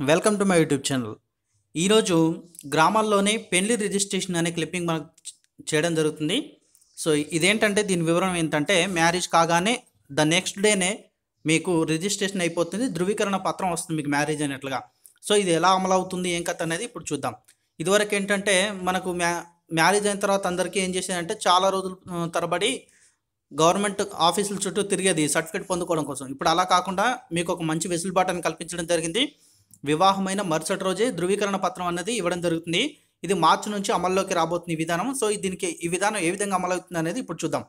Welcome to my YouTube channel. ఈరోజు గ్రామాల్లోనే పెళ్ళి రిజిస్ట్రేషన్ అనే క్లిప్పింగ్ మనకు చేయడం జరుగుతుంది. సో ఇదేంటంటే దీని వివరం ఏంటంటే మ్యారేజ్ కాగానే ద నెక్స్ట్ డేనే మీకు రిజిస్ట్రేషన్ అయిపోతుంది ధృవీకరణ పత్రం వస్తుంది మీకు మ్యారేజ్ అనేట్లుగా సో ఇది ఎలా అమలు అవుతుంది ఏం కథ అనేది ఇప్పుడు చూద్దాం. ఇదివరకు ఏంటంటే మనకు మ్యా మ్యారేజ్ అయిన తర్వాత అందరికీ ఏం చేసేదంటే చాలా రోజులు తరబడి గవర్నమెంట్ ఆఫీసుల చుట్టూ తిరిగేది సర్టిఫికేట్ పొందుకోవడం కోసం. ఇప్పుడు అలా కాకుండా మీకు ఒక మంచి వెసులుబాటుని కల్పించడం జరిగింది. వివాహమైన మరుసటి రోజే ధృవీకరణ పత్రం అనేది ఇవ్వడం జరుగుతుంది. ఇది మార్చి నుంచి అమల్లోకి రాబోతుంది ఈ విధానం. సో దీనికి ఈ విధానం ఏ విధంగా అమలవుతుంది అనేది ఇప్పుడు చూద్దాం.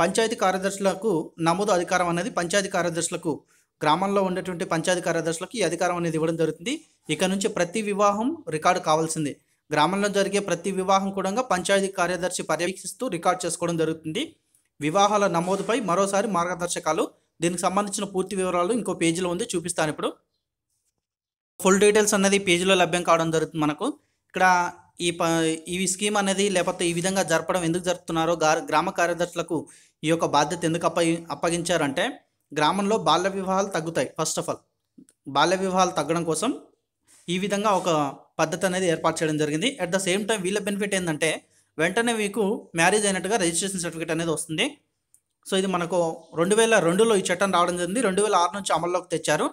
పంచాయతీ కార్యదర్శులకు నమోదు అధికారం అనేది పంచాయతీ కార్యదర్శులకు గ్రామంలో ఉండేటువంటి పంచాయతీ కార్యదర్శులకు ఈ అధికారం అనేది ఇవ్వడం జరుగుతుంది. ఇక నుంచి ప్రతి వివాహం రికార్డు కావాల్సిందే. గ్రామంలో జరిగే ప్రతి వివాహం కూడా పంచాయతీ కార్యదర్శి పర్యవేక్షిస్తూ రికార్డ్ చేసుకోవడం జరుగుతుంది. వివాహాల నమోదుపై మరోసారి మార్గదర్శకాలు దీనికి సంబంధించిన పూర్తి వివరాలు ఇంకో పేజీలో ఉంది చూపిస్తాను ఇప్పుడు. ఫుల్ డీటెయిల్స్ అనేది పేజీలో లభ్యం కావడం జరుగుతుంది మనకు. ఇక్కడ ఈ ప ఈ స్కీమ్ అనేది లేకపోతే ఈ విధంగా జరపడం ఎందుకు జరుపుతున్నారో గ్రామ కార్యదర్శులకు ఈ యొక్క బాధ్యత ఎందుకు అప్పగి అప్పగించారంటే గ్రామంలో బాల్య వివాహాలు తగ్గుతాయి. ఫస్ట్ ఆఫ్ ఆల్ బాల్య వివాహాలు తగ్గడం కోసం ఈ విధంగా ఒక పద్ధతి అనేది ఏర్పాటు చేయడం జరిగింది. అట్ ద సేమ్ టైం వీళ్ళ బెనిఫిట్ ఏంటంటే వెంటనే మీకు మ్యారేజ్ అయినట్టుగా రిజిస్ట్రేషన్ సర్టిఫికేట్ అనేది వస్తుంది. సో ఇది మనకు రెండు వేల రెండులో ఈ చట్టం రావడం జరిగింది. రెండు వేల ఆరు నుంచి అమల్లోకి తెచ్చారు.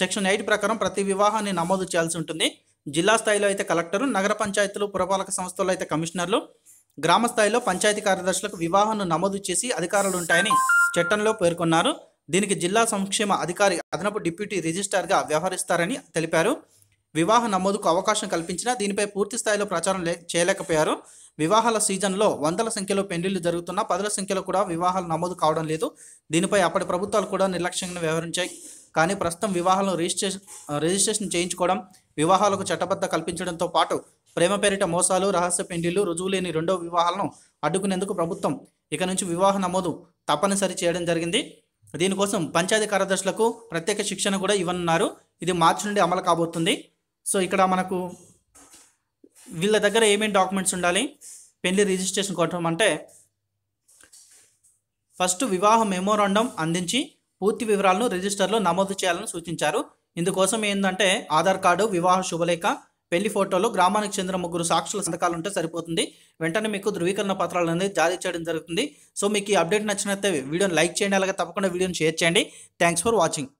సెక్షన్ ఎయిట్ ప్రకారం ప్రతి వివాహాన్ని నమోదు చేయాల్సి ఉంటుంది. జిల్లా స్థాయిలో అయితే కలెక్టరు నగర పంచాయతీలు పురపాలక సంస్థల్లో అయితే కమిషనర్లు గ్రామ స్థాయిలో పంచాయతీ కార్యదర్శులకు వివాహాన్ని నమోదు చేసి అధికారులు ఉంటాయని చట్టంలో పేర్కొన్నారు. దీనికి జిల్లా సంక్షేమ అధికారి అదనపు డిప్యూటీ రిజిస్ట్రార్గా వ్యవహరిస్తారని తెలిపారు. వివాహ నమోదుకు అవకాశం కల్పించినా దీనిపై పూర్తి స్థాయిలో ప్రచారం లే చేయలేకపోయారు. వివాహాల సీజన్లో వందల సంఖ్యలో పెళ్ళిళ్ళు జరుగుతున్నా పదుల సంఖ్యలో కూడా వివాహాలు నమోదు కావడం లేదు. దీనిపై అప్పటి ప్రభుత్వాలు కూడా నిర్లక్ష్యంగా వ్యవహరించాయి. కానీ ప్రస్తుతం వివాహాలను రిజిస్ట్రేషన్ రిజిస్ట్రేషన్ చేయించుకోవడం వివాహాలకు చట్టబద్ధ కల్పించడంతో పాటు ప్రేమ పేరిట మోసాలు రహస్య పెండిళ్ళు రుజువు లేని రెండో వివాహాలను అడ్డుకునేందుకు ప్రభుత్వం ఇక నుంచి వివాహ నమోదు తప్పనిసరి చేయడం జరిగింది. దీనికోసం పంచాయతీ కార్యదర్శులకు ప్రత్యేక శిక్షణ కూడా ఇవ్వనున్నారు. ఇది మార్చి నుండి అమలు కాబోతుంది. సో ఇక్కడ మనకు వీళ్ళ దగ్గర ఏమేమి డాక్యుమెంట్స్ ఉండాలి పెళ్ళి రిజిస్ట్రేషన్ కొట్టడం అంటే ఫస్ట్ వివాహ మెమోరాండం అందించి పూర్తి వివరాలను రిజిస్టర్లో నమోదు చేయాలని సూచించారు. ఇందుకోసం ఏంటంటే ఆధార్ కార్డు వివాహ శుభలేఖ పెళ్ళి ఫోటోలు గ్రామానికి చెందిన ముగ్గురు సాక్షుల సంతకాలు ఉంటే సరిపోతుంది. వెంటనే మీకు ధృవీకరణ పత్రాలు అనేది జారీ చేయడం జరుగుతుంది. సో మీకు ఈ అప్డేట్ నచ్చినట్లయితే వీడియోని లైక్ చేయండి అలాగే తప్పకుండా వీడియోని షేర్ చేయండి. Thanks for watching.